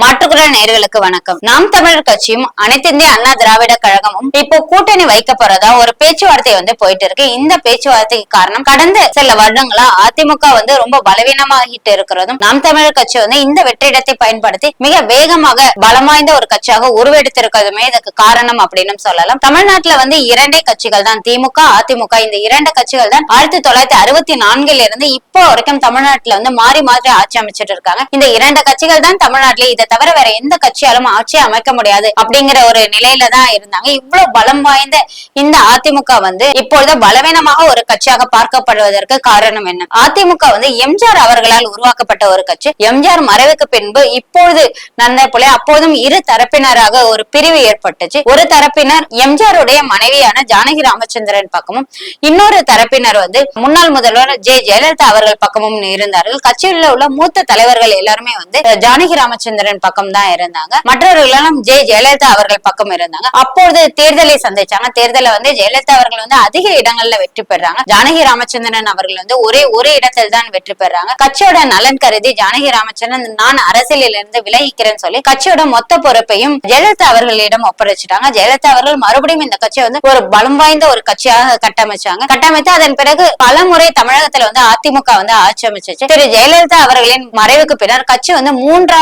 மாற்றுக்குரல் நேர்களுக்கு வணக்கம். நாம் தமிழர் கட்சியும் அனைத்து இந்திய அண்ணா திராவிட கழகமும் இப்போ கூட்டணி வைக்க போறதா ஒரு பேச்சுவார்த்தை வந்து போயிட்டு இருக்கு. இந்த பேச்சுவார்த்தைக்கு காரணம் கடந்த சில வருடங்களா அதிமுக வந்து ரொம்ப பலவீனமாகிட்டு இருக்கிறதும் நாம் தமிழர் கட்சி வந்து இந்த வெற்றிடத்தை பயன்படுத்தி மிக வேகமாக பலம் வாய்ந்த ஒரு கட்சியாக உருவெடுத்திருக்கிறதுமே இதுக்கு காரணம் அப்படின்னு சொல்லலாம். தமிழ்நாட்டுல வந்து இரண்டே கட்சிகள் தான். திமுக அதிமுக. இந்த இரண்டு கட்சிகள் தான் ஆயிரத்தி தொள்ளாயிரத்தி அறுபத்தி நான்கில் இருந்து இப்போ வரைக்கும் தமிழ்நாட்டுல வந்து மாறி மாறி ஆட்சி அமைச்சிட்டு இருக்காங்க. இந்த இரண்டு கட்சிகள் தான் தமிழ்நாட்டிலே இதை தவிர வேற எந்த கட்சியாலும் ஆட்சியை அமைக்க முடியாது அப்படிங்கிற ஒரு நிலையில தான் இருந்தாங்க. இவ்வளவு பலம் வாய்ந்த இந்த அதிமுக வந்து இப்பொழுது பலவீனமாக ஒரு கட்சியாக பார்க்கப்படுவதற்கு காரணம் என்ன? அதிமுக வந்து எம்ஜிஆர் அவர்களால் உருவாக்கப்பட்ட ஒரு கட்சி. எம்ஜிஆர் மறைவுக்கு பின்பு இப்பொழுது நடந்த போல அப்போதும் இரு தரப்பினராக ஒரு பிரிவு ஏற்பட்டுச்சு. ஒரு தரப்பினர் எம்ஜிஆருடைய மனைவியான ஜானகி ராமச்சந்திரன் பக்கமும் இன்னொரு தரப்பினர் வந்து முன்னாள் முதல்வர் ஜே ஜெயலலிதா அவர்கள் பக்கமும் இருந்தார்கள். கட்சியில் உள்ள மூத்த தலைவர்கள் எல்லாருமே வந்து ஜானகி ராமச்சந்திரன் அவர்கள் பக்கம் தான் இருந்தாங்க. மற்றவர்களும் எல்லாம் ஜெ. ஜெயலலிதா அவர்கள் பக்கம் இருந்தாங்க. அப்பொழுது தேர்தலை சந்திச்சாங்க. தேர்தலை வந்து ஜெயலலிதா அவர்கள் வந்து அதிக இடங்கள்ல வெற்றி பெறாங்க. ஜானகி ராமச்சந்திரன் அவர்கள் வந்து ஒரே ஒரே இடத்தில் தான் வெற்றி பெறாங்க. கட்சியோட நலன் கருதி ஜானகி ராமச்சந்திரன் நான் அரசியலில் இருந்து விலகிக்கிறேன்னு சொல்லி கட்சியோட மொத்த பொறுப்பையும் ஜெயலலிதா அவர்களிடம் ஒப்படைச்சிட்டாங்க. ஜெயலலிதா அவர்கள் மறுபடியும் இந்த கட்சியை வந்து ஒரு பலம் வாய்ந்த ஒரு கட்சியாக கட்டமைச்சாங்க. கட்டமைத்து அதன் பிறகு பல முறை தமிழகத்துல வந்து அதிமுக வந்து ஆட்சி அமைச்சிச்சு. திரு. ஜெயலலிதா அவர்களின் மறைவுக்கு பின்னர் கட்சி வந்து மூன்றா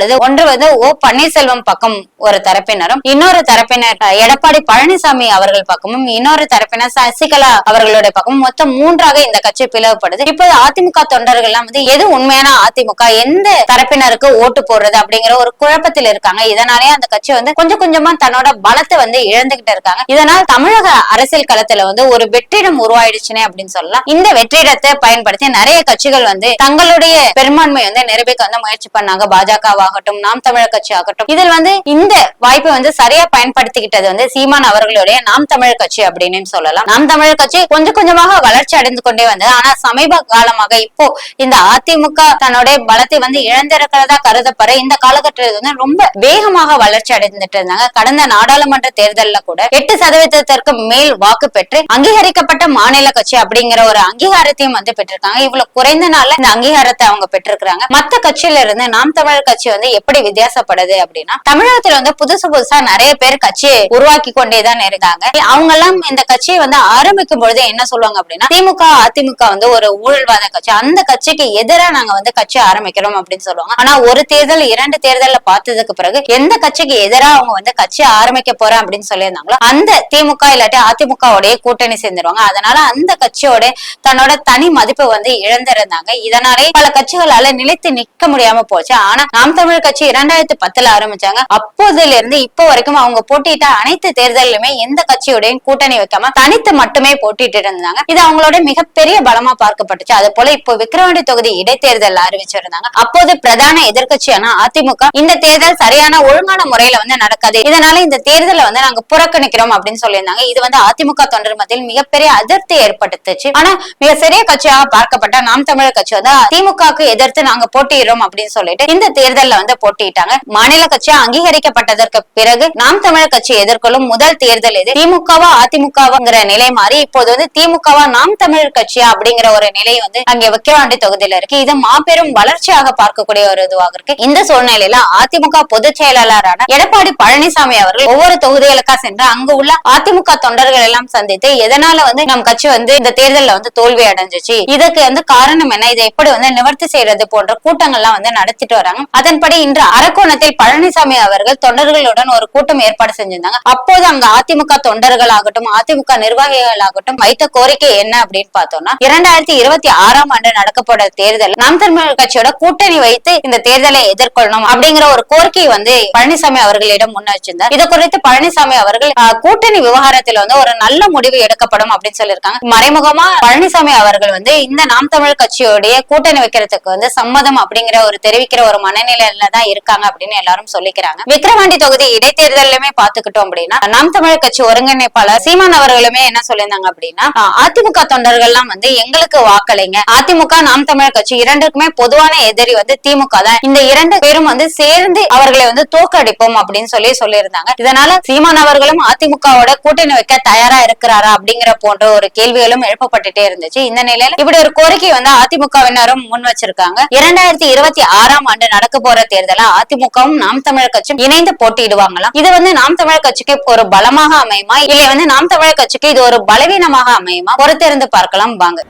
பிளவுபடுது ஒன்று வந்து ஓ பன்னீர்செல்வம் பக்கம் ஒரு தரப்பினரும் இன்னொரு தரப்பினர் எடப்பாடி பழனிசாமி அவர்கள் பக்கமும் இன்னொரு தரப்பினர் சசிகலா அவர்களுடைய பக்கமும் மொத்தம் மூன்றாக இந்த கட்சி பிளவுபடுது. இப்போது அதிமுக தொண்டர்கள் வந்து எது உண்மையான அதிமுக? எந்த தரப்பினருக்கு ஓட்டு போடுறது அப்படிங்கிற ஒரு குழப்பத்தில் இருக்காங்க. இதனாலேயே அந்த கட்சி வந்து கொஞ்சம் கொஞ்சமா தன்னோட பலத்தை வந்து இழந்துகிட்டு இருக்காங்க. இதனால் தமிழக அரசியல் களத்துல வந்து ஒரு வெற்றிடம் உருவாயிடுச்சுனே அப்படின்னு சொல்லலாம். இந்த வெற்றிடத்தை பயன்படுத்தி நிறைய கட்சிகள் வந்து தங்களுடைய பெரும்பான்மை வந்து நிரூபிக்க வந்து முயற்சி பண்ணாங்க. ஆகட்டும் நாம் தமிழர் கட்சி ஆகட்டும். இதில் வந்து இந்த வாய்ப்பை வந்து சரியா பயன்படுத்திக்கிட்டது வந்து சீமான் அவர்களுடைய நாம் தமிழர் கட்சி அப்படின்னு சொல்லலாம். நாம் தமிழர் கட்சி கொஞ்சம் கொஞ்சமாக வளர்ச்சி அடைந்து கொண்டே வந்தது. ஆனா சமீப காலமாக இப்போ இந்த அதிமுக தன்னுடைய பலத்தை வந்து இழந்திருக்கிறதா கருதப்பட இந்த காலகட்டத்தில் வந்து ரொம்ப வேகமாக வளர்ச்சி அடைந்துட்டு இருந்தாங்க. கடந்த நாடாளுமன்ற தேர்தலில் கூட எட்டு சதவீதத்திற்கு மேல் வாக்கு பெற்று அங்கீகரிக்கப்பட்ட மாநில கட்சி அப்படிங்கிற ஒரு அங்கீகாரத்தையும் வந்து பெற்றிருக்காங்க. இவ்வளவு குறைந்த நாள்ல இந்த அங்கீகாரத்தை அவங்க பெற்றிருக்கிறாங்க. மத்த கட்சியில இருந்து நாம் தமிழர் கட்சி வந்து வந்து எப்படி வித்தியாசப்படுது அப்படின்னா தமிழகத்துல வந்து புதுசு புதுசா நிறைய பேர் கட்சியை உருவாக்கி கொண்டேதான் இருந்தாங்க அவங்க எல்லாம் இந்த கட்சியை வந்து ஆரம்பிக்கும் பொழுது என்ன சொல்லுவாங்க அப்படின்னா திமுக அதிமுக வந்து ஒரு ஊழல்வாத கட்சி. அந்த கட்சிக்கு எதிராக நாங்க வந்து கட்சி ஆரம்பிக்கிறோம் அப்படின்னு சொல்லுவாங்க. ஆனா ஒரு தேர்தல் இரண்டு தேர்தல்ல பார்த்ததுக்கு பிறகு எந்த கட்சிக்கு எதிராக அவங்க வந்து கட்சி ஆரம்பிக்க போறேன் அப்படின்னு சொல்லியிருந்தாங்களோ அந்த திமுக இல்லாட்டி அதிமுகவுடைய கூட்டணி சேர்ந்துருவாங்க. அதனால அந்த கட்சியோட தன்னோட தனி மதிப்பு வந்து இழந்திருந்தாங்க. இதனாலே பல கட்சிகளால நிலைத்து நிக்க முடியாம போச்சு. ஆனா நாம் தமிழ் கட்சி இரண்டாயிரத்தி பத்துல ஆரம்பிச்சாங்க. அப்போதுல இருந்து இப்போ வரைக்கும் அவங்க போட்டியிட்ட அனைத்து தேர்தலுமே எந்த கட்சியோடையும் கூட்டணி வைக்காம தனித்து மட்டுமே போட்டிட்டு இருந்தாங்க. இது அவங்களோட மிகப்பெரிய பலமா பார்க்கப்பட்டுச்சு. அது போல இப்போ விக்கிரவாண்டி தொகுதி இடைத்தேர்தல் அறிவிச்சிருந்தாங்க. அப்போது பிரதான எதிர்கட்சியான அதிமுக இந்த தேர்தல் சரியான ஒழுங்கான முறையில வந்து நடக்காது. இதனால இந்த தேர்தலை வந்து நாங்க புறக்கணிக்கிறோம் அப்படின்னு சொல்லியிருந்தாங்க. இது வந்து அதிமுக தொண்டர் மத்தியில் மிகப்பெரிய அதிருப்தி ஏற்படுத்துச்சு. ஆனா மிக சிறிய கட்சியாக பார்க்கப்பட்ட நாம் தமிழர் கட்சி வந்து திமுகவுக்கு எதிர்த்து நாங்க போட்டியிடுறோம் அப்படின்னு சொல்லிட்டு இந்த தேர்தல்ல வந்து போட்டியிட்டாங்க. மாநில கட்சி அங்கீகரிக்கப்பட்டதற்கு பிறகு நாம் தமிழர் கட்சி எதிர்கொள்ளும் முதல் தேர்தல் இது. திமுகவா அதிமுகவாங்கிற நிலை மாறி இப்போது வந்து திமுகவா நாம் தமிழர் கட்சியா அப்படிங்கிற ஒரு நிலை வந்து அங்க விக்கிரவாண்டி தொகுதியில இருக்கு. இது மாபெரும் வளர்ச்சியாக பார்க்கக்கூடிய ஒரு இதுவாக இருக்கு. இந்த சூழ்நிலையில அதிமுக பொதுச் செயலாளரான எடப்பாடி பழனிசாமி அவர்கள் ஒவ்வொரு தொகுதிகளுக்கா சென்று அங்கு உள்ள அதிமுக தொண்டர்கள் எல்லாம் சந்தித்து எதனால வந்து நம் கட்சி வந்து இந்த தேர்தலில் வந்து தோல்வி அடைஞ்சிச்சு? இதுக்கு வந்து காரணம் என்ன? இதை எப்படி வந்து நிவர்த்தி செய்யறது போன்ற கூட்டங்கள்லாம் வந்து நடத்திட்டு வராங்க. அதன்படி இன்று அரக்கோணத்தில் பழனிசாமி அவர்கள் தொண்டர்களுடன் ஒரு கூட்டம் ஏற்பாடு செஞ்சிருந்தாங்க. அப்போது அங்க அதிமுக தொண்டர்கள் ஆகட்டும் அதிமுக நிர்வாகிகள் ஆகட்டும் வைத்த கோரிக்கை என்ன அப்படின்னு பார்த்தோம்னா இரண்டாயிரத்தி இருபத்தி ஆறாம் ஆண்டு நடக்க போற தேர்தல் நாம் தமிழர் கட்சியோட கூட்டணி வைத்து இந்த தேர்தலை எதிர்கொள்ளணும் அப்படிங்கிற ஒரு கோரிக்கை வந்து பழனிசாமி அவர்களிடம் முன் வச்சிருந்தார். இது குறித்து பழனிசாமி அவர்கள் கூட்டணி விவகாரத்தில் வந்து ஒரு நல்ல முடிவு எடுக்கப்படும் அப்படின்னு சொல்லியிருக்காங்க. மறைமுகமா பழனிசாமி அவர்கள் வந்து இந்த நாம் தமிழர் கட்சியோடைய கூட்டணி வைக்கிறதுக்கு வந்து சம்மதம் அப்படிங்கிற ஒரு தெரிவிக்கிற ஒரு மனநிலையில தான் இருக்காங்க அப்படின்னு எல்லாரும் சொல்லிக்கிறாங்க. விக்கிரவாண்டி தொகுதி இடைத்தேர்தலுமே பாத்துக்கிட்டோம் அப்படின்னா நாம் தமிழர் கட்சி ஒருங்கிணைப்பாளர் சீமான் அவர்களுமே என்ன சொல்லியிருந்தாங்க அப்படின்னா அதிமுக தொண்டர்கள்லாம் வந்து எங்களுக்கு வாக்களிங்க. அதிமுக நாம் தமிழர் கட்சி இரண்டுக்குமே பொதுவான எதிரி வந்து திமுக தான். இந்த இரண்டு பேரும் வந்து சேர்ந்து அவர்களை வந்து தோற்கடிப்போம் அப்படின்னு சொல்லி சொல்லியிருந்தாங்க. இதனால சீமான் அவர்களும் அதிமுகவோட கூட்டணி வைக்க தயாரா இருக்கிறாரா அப்படிங்கிற போன்ற ஒரு கேள்விகளும் எழுப்பப்பட்டுட்டே இருந்துச்சு. இந்த நிலையில இப்படி ஒரு கோரிக்கை வந்து அதிமுகவினரும் முன் வச்சிருக்காங்க. இரண்டாயிரத்தி இருபத்தி ஆறாம் ஆண்டு நடக்க போற தேர்தல அதிமுகவும் நாம் தமிழர் கட்சியும் இணைந்து போட்டியிடுவாங்களாம் இது வந்து நாம் தமிழர் கட்சிக்கு ஒரு பலமாக அமையுமா? இல்லை வந்து நாம் தமிழர் கட்சிக்கு இது ஒரு பலவீனமாக அமையுமா? பொறுத்திருந்து பார்க்கலாம் வாங்க.